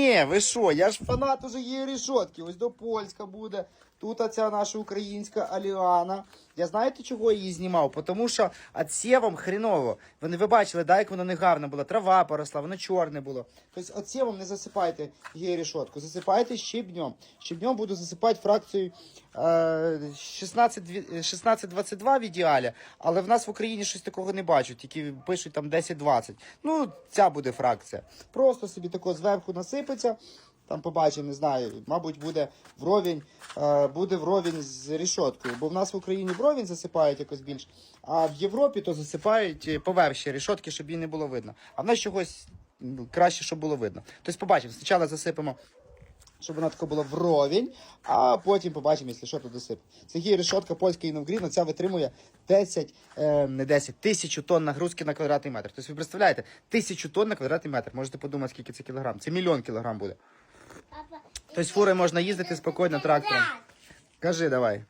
Ні, ви що, я ж фанат уже її рішотки. Ось до польська буде. Тут оця наша українська Аліана. Я знаєте, чого її знімав? Тому що отсєвом хреново. Вони ви бачили, да, як воно не гарно було. Трава поросла, воно чорне було. Тобто отсєвом не засипайте її рішотку, засипайте щебнем. Щебнем буду засипати фракцію е, 16 дві- 16-22 в ідеалі, але в нас в Україні щось такого не бачу, тільки пишуть там 10-20. Ну, ця буде фракція. Просто собі тако зверху насипеться. Там побачимо, не знаю, мабуть, буде вровень, е, буде вровень з рішоткою. Бо в нас в Україні вровень засипають якось більш, а в Європі то засипають е, поверх ще рішотки, щоб її не було видно. А в нас чогось ну, краще, щоб було видно. Тобто побачимо, спочатку засипемо щоб вона тако була вровень, а потім побачимо, якщо що, то. Це є решетка польська Інновгріна, ця витримує 10, е, не 10, тисячу тонн нагрузки на квадратний метр. Тобто ви представляєте, тисячу тонн на квадратний метр. Можете подумати, скільки це кілограм. Це мільйон кілограм буде. Папа, Тобто фурой можна їздити спокійно трактором. Кажи давай.